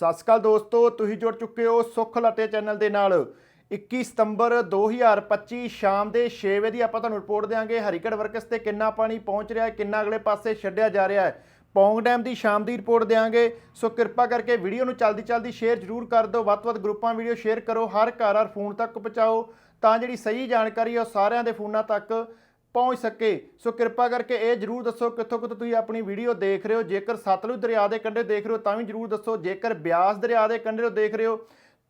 ਸਤਿ ਸ਼੍ਰੀ ਅਕਾਲ ਦੋਸਤੋ, ਤੁਸੀਂ ਜੁੜ ਚੁੱਕੇ ਹੋ ਸੁੱਖ ਲਟੇ ਚੈਨਲ ਦੇ ਨਾਲ। 21 ਸਤੰਬਰ 2025 ਸ਼ਾਮ ਦੇ 6 ਵਜੇ ਦੀ ਆਪਾਂ ਤੁਹਾਨੂੰ ਰਿਪੋਰਟ ਦੇਵਾਂਗੇ ਹਰੀਕੜ ਵਰਕਸ ਤੇ ਕਿੰਨਾ ਪਾਣੀ ਪਹੁੰਚ ਰਿਹਾ ਹੈ, ਕਿੰਨਾ ਅਗਲੇ ਪਾਸੇ ਛੱਡਿਆ ਜਾ ਰਿਹਾ ਹੈ, ਪੌਂਗ ਡੈਮ ਦੀ ਸ਼ਾਮ ਦੀ ਰਿਪੋਰਟ ਦੇਵਾਂਗੇ ਸੋ ਕਿਰਪਾ ਕਰਕੇ ਵੀਡੀਓ ਨੂੰ ਜਲਦੀ ਜਲਦੀ ਸ਼ੇਅਰ ਜ਼ਰੂਰ ਕਰ ਦਿਓ, ਵੱਧ ਵੱਧ ਗਰੁੱਪਾਂ ਵੀਡੀਓ ਸ਼ੇਅਰ ਕਰੋ, ਹਰ ਘਰ ਹਰ ਫੋਨ ਤੱਕ ਪਹੁੰਚਾਓ। ਤਾਂ ਜਿਹੜੀ ਸਹੀ ਜਾਣਕਾਰੀ ਹੈ ਉਹ ਸਾਰਿਆਂ ਦੇ ਫੋਨਾਂ ਤੱਕ ਪਹੁੰਚ ਸਕੇ। ਸੋ ਕਿਰਪਾ ਕਰਕੇ ਇਹ ਜਰੂਰ ਦੱਸੋ ਕਿੱਥੋਂ ਕਿੱਥੋਂ ਤੁਸੀਂ ਆਪਣੀ ਵੀਡੀਓ ਦੇਖ ਰਹੇ ਹੋ। ਜੇਕਰ ਸਤਲੁਜ ਦਰਿਆ ਦੇ ਕੰਢੇ ਦੇਖ ਰਹੇ ਹੋ, ਤਾਂ ਵੀ ਜਰੂਰ ਦੱਸੋ। ਜੇਕਰ ਬਿਆਸ ਦਰਿਆ ਦੇ ਕੰਢੇ ਤੋਂ ਦੇਖ ਰਹੇ ਹੋ,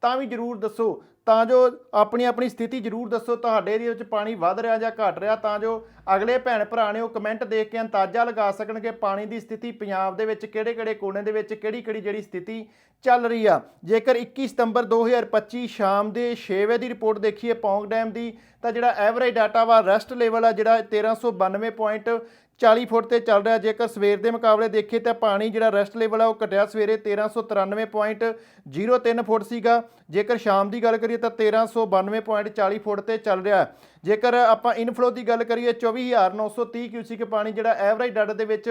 ਤਾਂ ਵੀ ਜਰੂਰ ਦੱਸੋ। ਤਾਂ ਜੋ ਆਪਣੀ ਆਪਣੀ ਸਥਿਤੀ ਜਰੂਰ ਦੱਸੋ, ਤੁਹਾਡੇ ਏਰੀਆ ਵਿੱਚ ਪਾਣੀ ਵੱਧ ਰਿਹਾ ਜਾਂ ਘਟ ਰਿਹਾ, ਤਾਂ ਜੋ ਅਗਲੇ ਭੈਣ ਭਰਾ ਨੇ ਉਹ ਕਮੈਂਟ ਦੇਖ ਕੇ ਅੰਦਾਜ਼ਾ ਲਗਾ ਸਕਣ ਕਿ ਪਾਣੀ ਦੀ ਸਥਿਤੀ ਪੰਜਾਬ ਦੇ ਵਿੱਚ ਕਿਹੜੇ ਕਿਹੜੇ ਕੋਨੇ ਦੇ ਵਿੱਚ ਕਿਹੜੀ ਕਿਹੜੀ ਜਿਹੜੀ ਸਥਿਤੀ ਚੱਲ ਰਹੀ ਆ। ਜੇਕਰ 21 ਸਤੰਬਰ 2025 ਸ਼ਾਮ ਦੇ 6 ਵਜੇ ਦੀ ਰਿਪੋਰਟ ਦੇਖੀਏ ਪੌਂਗ ਡੈਮ ਦੀ, ਤਾਂ ਜਿਹੜਾ ਐਵਰੇਜ ਡਾਟਾ ਵਾ ਰੈਸਟ ਲੈਵਲ ਆ ਜਿਹੜਾ 1392.40 ਫੁੱਟ ਤੇ ਚੱਲ ਰਿਹਾ। ਜੇਕਰ ਸਵੇਰ ਦੇ ਮੁਕਾਬਲੇ ਦੇਖੀਏ ਤਾਂ ਪਾਣੀ ਜਿਹੜਾ ਰੈਸਟ ਲੈਵਲ ਆ ਉਹ ਘਟਿਆ ਸਵੇਰੇ 1393.03 ਫੁੱਟ ਸੀਗਾ। ਜੇਕਰ ਸ਼ਾਮ ਦੀ ਗੱਲ ਕਰੀਏ ਤਾਂ 1392.40 ਫੁੱਟ ਤੇ ਚੱਲ ਰਿਹਾ ਜੇਕਰ ਆਪਾਂ ਇਨਫਲੋ ਦੀ ਗੱਲ ਕਰੀਏ 24930 ਕਿਊਸਿਕ ਪਾਣੀ ਜਿਹੜਾ ਐਵਰੇਜ ਡਾਟਾ ਦੇ ਵਿੱਚ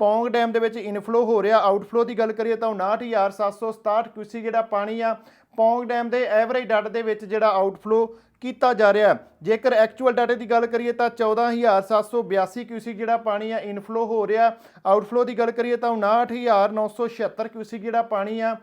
ਪੌਂਗ ਡੈਮ ਦੇ ਵਿੱਚ ਇਨਫਲੋ ਹੋ ਰਿਹਾ। ਆਊਟਫਲੋ ਦੀ ਗੱਲ ਕਰੀਏ ਤਾਂ 59767 ਕਿਊਸਿਕ ਜਿਹੜਾ ਪਾਣੀ ਆ, ਪੌਂਗ ਡੈਮ ਦੇ ਐਵਰੇਜ ਡਾਟਾ ਦੇ ਵਿੱਚ ਜਿਹੜਾ ਆਊਟਫਲੋ ਕੀਤਾ ਜਾ ਰਿਹਾ ਜੇਕਰ ਐਕਚੁਅਲ ਡਾਟਾ ਦੀ ਗੱਲ ਕਰੀਏ ਤਾਂ 14782 ਕਿਊਸਿਕ ਜਿਹੜਾ ਪਾਣੀ ਆ ਇਨਫਲੋ ਹੋ ਰਿਹਾ। ਆਊਟਫਲੋ ਦੀ ਗੱਲ ਕਰੀਏ ਤਾਂ 59976 ਕਿਊਸਿਕ ਜਿਹੜਾ ਪਾਣੀ ਆ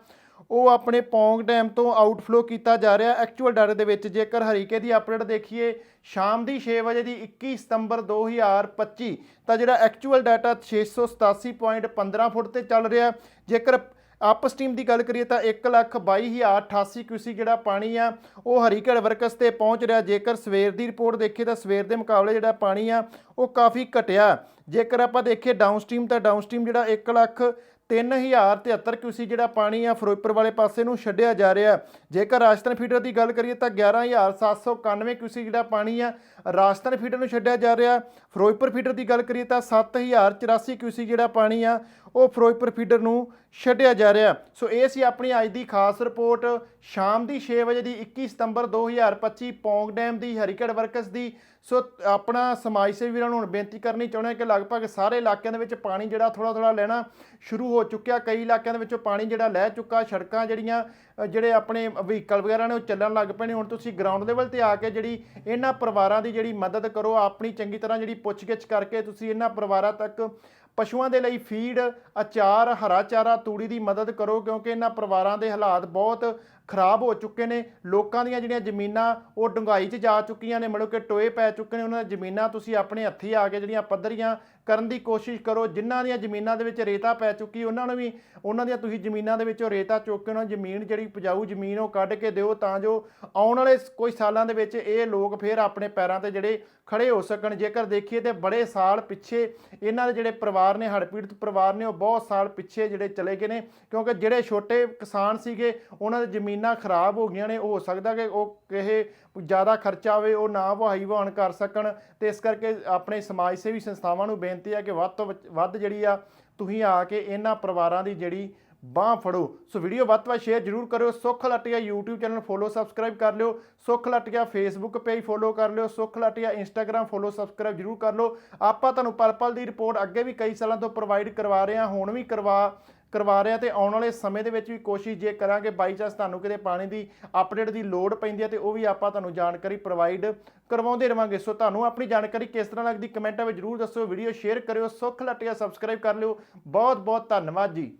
ਉਹ ਆਪਣੇ ਪੌਂਗ ਡੈਮ ਤੋਂ ਆਊਟਫਲੋ ਕੀਤਾ ਜਾ ਰਿਹਾ। ਐਕਚੁਅਲ ਡਾਟਾ ਦੇ ਵਿੱਚ ਜੇਕਰ ਹਰੀਕੇ ਦੀ ਅਪਡੇਟ ਦੇਖੀਏ, ਸ਼ਾਮ ਦੀ 6 ਵਜੇ ਦੀ 21 ਸਤੰਬਰ 2025 ਤਾਂ ਜਿਹੜਾ ਐਕਚੁਅਲ ਡਾਟਾ 687.15 ਫੁੱਟ ਤੇ ਚੱਲ ਰਿਹਾ। ਜੇਕਰ ਅਪਸਟ੍ਰੀਮ ਦੀ ਗੱਲ ਕਰੀਏ ਤਾਂ 122088 ਕਿਊਸੀ ਜਿਹੜਾ ਪਾਣੀ ਆ, ਉਹ ਹਰੀਕੜ ਵਰਕਸ ਤੇ ਪਹੁੰਚ ਰਿਹਾ। ਜੇਕਰ ਸਵੇਰ ਦੀ ਰਿਪੋਰਟ ਦੇਖੀਏ ਤਾਂ ਸਵੇਰ ਦੇ ਮੁਕਾਬਲੇ ਜਿਹੜਾ ਪਾਣੀ ਆ, ਉਹ ਕਾਫੀ ਘਟਿਆ। ਜੇਕਰ ਆਪਾਂ ਦੇਖੀਏ ਡਾਊਨ ਡਾਊਨਸਟ੍ਰੀਮ ਤਾਂ ਡਾਊਨ ਡਾਊਨਸਟ੍ਰੀਮ ਜਿਹੜਾ 1 ਲੱਖ 3073 ਕਿਊਸੀ ਜਿਹੜਾ ਪਾਣੀ ਆ ਫਿਰੋਜ਼ਪੁਰ ਵਾਲੇ ਪਾਸੇ ਨੂੰ ਛੱਡਿਆ ਜਾ ਰਿਹਾ ਜੇਕਰ ਰਾਜਸਥਾਨ ਫੀਡਰ ਦੀ ਗੱਲ ਕਰੀਏ ਤਾਂ 11791 ਕਿਊਸੀ ਜਿਹੜਾ ਪਾਣੀ ਆ ਰਾਜਸਥਾਨ ਫੀਡਰ ਨੂੰ ਛੱਡਿਆ ਜਾ ਰਿਹਾ ਫਿਰੋਜ਼ਪੁਰ ਫੀਡਰ ਦੀ ਗੱਲ ਕਰੀਏ ਤਾਂ 7084 ਕਿਊਸੀ ਜਿਹੜਾ ਪਾਣੀ ਆ ਉਹ ਫਿਰੋਜ਼ਪੁਰ ਫੀਡਰ ਨੂੰ ਛੱਡਿਆ ਜਾ ਰਿਹਾ। ਸੋ ਇਹ ਸੀ ਆਪਣੀ ਅੱਜ ਦੀ ਖਾਸ ਰਿਪੋਰਟ। ਸ਼ਾਮ ਦੀ 6 ਵਜੇ ਦੀ 21 ਸਤੰਬਰ 2025 ਪੌਂਗ ਡੈਮ ਦੀ ਹਰੀਕੜ ਵਰਕਸ ਦੀ। ਸੋ ਆਪਣਾ ਸਮਾਜ ਸੇਵੀ ਵੀਰਾਂ ਨੂੰ ਹੁਣ ਬੇਨਤੀ ਕਰਨੀ ਚਾਹੁੰਦੇ ਹਾਂ ਕਿ ਲਗਭਗ ਸਾਰੇ ਇਲਾਕਿਆਂ ਦੇ ਵਿੱਚ ਪਾਣੀ ਜਿਹੜਾ ਥੋੜਾ ਥੋੜਾ ਲੈਣਾ ਸ਼ੁਰੂ ਹੋ ਚੁੱਕਿਆ। ਕਈ ਇਲਾਕਿਆਂ ਦੇ ਵਿੱਚੋਂ ਪਾਣੀ ਜਿਹੜਾ ਲੈ ਚੁੱਕਾ। ਸੜਕਾਂ ਜਿਹੜੀਆਂ ਜਿਹੜੇ ਆਪਣੇ ਵਹੀਕਲ ਵਗੈਰਾ ਨੇ ਉਹ ਚੱਲਣ ਲੱਗ ਪਏ ਨੇ। ਹੁਣ ਤੁਸੀਂ ਗਰਾਊਂਡ ਲੈਵਲ ਤੇ ਆ ਕੇ ਜਿਹੜੀ ਇਹਨਾਂ ਪਰਿਵਾਰਾਂ ਦੀ ਜਿਹੜੀ ਮਦਦ ਕਰੋ, ਆਪਣੀ ਚੰਗੀ ਤਰ੍ਹਾਂ ਜਿਹੜੀ ਪੁੱਛਗਿੱਛ ਕਰਕੇ ਤੁਸੀਂ ਇਹਨਾਂ ਪਰਿਵਾਰਾਂ ਤੱਕ ਪਸ਼ੂਆਂ ਦੇ ਲਈ ਫੀਡ, ਅਚਾਰ, ਹਰਾ ਚਾਰਾ, ਤੂੜੀ ਦੀ ਮਦਦ ਕਰੋ ਕਿਉਂਕਿ ਇਹਨਾਂ ਪਰਿਵਾਰਾਂ ਦੇ ਹਾਲਾਤ ਬਹੁਤ ਖਰਾਬ ਹੋ ਚੁੱਕੇ ਨੇ। ਲੋਕਾਂ ਦੀਆਂ ਜਿਹੜੀਆਂ ਜ਼ਮੀਨਾਂ ਉਹ ਡੁੰਗਾਈ 'ਚ ਜਾ ਚੁੱਕੀਆਂ ਨੇ, ਮਤਲਬ ਕਿ ਟੋਏ ਪੈ ਚੁੱਕੇ ਨੇ। ਉਹਨਾਂ ਦੀਆਂ ਜ਼ਮੀਨਾਂ ਤੁਸੀਂ ਆਪਣੇ ਹੱਥੀਂ ਆ ਕੇ ਜਿਹੜੀਆਂ ਪੱਧਰੀਆਂ ਕਰਨ ਦੀ ਕੋਸ਼ਿਸ਼ ਕਰੋ। ਜਿਨ੍ਹਾਂ ਦੀਆਂ ਜ਼ਮੀਨਾਂ ਦੇ ਵਿੱਚ ਰੇਤਾ ਪੈ ਚੁੱਕੀ, ਉਹਨਾਂ ਨੂੰ ਵੀ, ਉਹਨਾਂ ਦੀਆਂ ਤੁਸੀਂ ਜ਼ਮੀਨਾਂ ਦੇ ਵਿੱਚੋਂ ਰੇਤਾ ਚੁੱਕ ਕੇ ਉਹਨਾਂ ਨੂੰ ਜ਼ਮੀਨ ਜਿਹੜੀ ਪਜਾਊ ਜ਼ਮੀਨ ਉਹ ਕੱਢ ਕੇ ਦਿਓ ਤਾਂ ਜੋ ਆਉਣ ਵਾਲੇ ਕੁਝ ਸਾਲਾਂ ਦੇ ਵਿੱਚ ਇਹ ਲੋਕ ਫੇਰ ਆਪਣੇ ਪੈਰਾਂ ਤੇ ਜਿਹੜੇ ਖੜੇ ਹੋ ਸਕਣ। ਜੇਕਰ ਦੇਖੀਏ ਤੇ ਬੜੇ ਸਾਲ ਪਿੱਛੇ ਇਹਨਾਂ ਦੇ ਜਿਹੜੇ ਪਰਿਵਾਰ ਪਰਿਵਾਰ ਨੇ, ਹੜ੍ਹ ਪੀੜਤ ਪਰਿਵਾਰ ਨੇ ਉਹ ਬਹੁਤ ਸਾਲ ਪਿੱਛੇ ਜਿਹੜੇ ਚਲੇ ਗਏ ਨੇ, ਕਿਉਂਕਿ ਜਿਹੜੇ ਛੋਟੇ ਕਿਸਾਨ ਸੀਗੇ, ਉਹਨਾਂ ਦੀ ਜ਼ਮੀਨਾਂ ਖਰਾਬ ਹੋ ਗਈਆਂ ਨੇ ਹੋ ਸਕਦਾ ਕਿ ਉਹ ਕਿਸੇ ਜ਼ਿਆਦਾ ਖਰਚਾ ਹੋਵੇ ਉਹ ਨਾ ਵਹਾਈ ਵਹਾਣ ਕਰ ਸਕਣ ਤੇ ਇਸ ਕਰਕੇ ਆਪਣੇ ਸਮਾਜ ਸੇਵੀ ਸੰਸਥਾਵਾਂ ਨੂੰ ਬੇਨਤੀ ਹੈ ਕਿ ਵੱਧ ਤੋਂ ਵੱਧ ਜਿਹੜੀ ਆ, ਤੁਸੀਂ ਆ ਕੇ ਇਹਨਾਂ ਪਰਿਵਾਰਾਂ ਦੀ ਜਿਹੜੀ ਬਾਹ ਫੜੋ। ਸੋ ਵੀਡੀਓ ਵੱਧ ਤੋਂ ਵੱਧ ਸ਼ੇਅਰ ਜਰੂਰ ਕਰਿਓ। Sukh Latia YouTube channel follow subscribe ਕਰ ਲਿਓ। ਸੁੱਖ ਲਟਿਆ Facebook ਪੇਜ ਫੋਲੋ ਕਰ ਲਿਓ। ਸੁੱਖ ਲਟਿਆ Instagram ਫੋਲੋ ਸਬਸਕ੍ਰਾਈਬ ਜਰੂਰ ਕਰ ਲਓ। ਆਪਾਂ ਤੁਹਾਨੂੰ ਪਲ ਪਲ ਦੀ ਰਿਪੋਰਟ ਅੱਗੇ ਵੀ ਕਈ ਸਾਲਾਂ ਤੋਂ ਪ੍ਰੋਵਾਈਡ ਕਰਵਾ ਰਹੇ ਹਾਂ, ਹੁਣ ਵੀ ਕਰਵਾ ਕਰਵਾ ਰਹੇ ਹਾਂ ਤੇ ਆਉਣ ਵਾਲੇ ਸਮੇਂ ਦੇ ਵਿੱਚ ਵੀ ਕੋਸ਼ਿਸ਼ ਜੇ ਕਰਾਂਗੇ ਬਾਈ ਚਾਂਸ ਤੁਹਾਨੂੰ ਕਿਤੇ ਪਾਣੀ ਦੀ ਅਪਡੇਟ ਦੀ ਲੋੜ ਪੈਂਦੀ ਹੈ ਤੇ ਉਹ ਵੀ ਆਪਾਂ ਤੁਹਾਨੂੰ ਜਾਣਕਾਰੀ ਪ੍ਰੋਵਾਈਡ ਕਰਵਾਉਂਦੇ ਰਵਾਂਗੇ। ਸੋ ਤੁਹਾਨੂੰ ਆਪਣੀ ਜਾਣਕਾਰੀ ਕਿਸ ਤਰ੍ਹਾਂ ਲੱਗਦੀ ਕਮੈਂਟਾਂ ਵਿੱਚ ਜਰੂਰ ਦੱਸੋ। ਵੀਡੀਓ ਸ਼ੇਅਰ ਕਰਿਓ, ਸੁੱਖ ਲਟਿਆ ਸਬਸਕ੍ਰਾਈਬ ਕਰ ਲਿਓ। ਬਹੁਤ ਬਹੁਤ ਧੰਨਵਾਦ ਜੀ।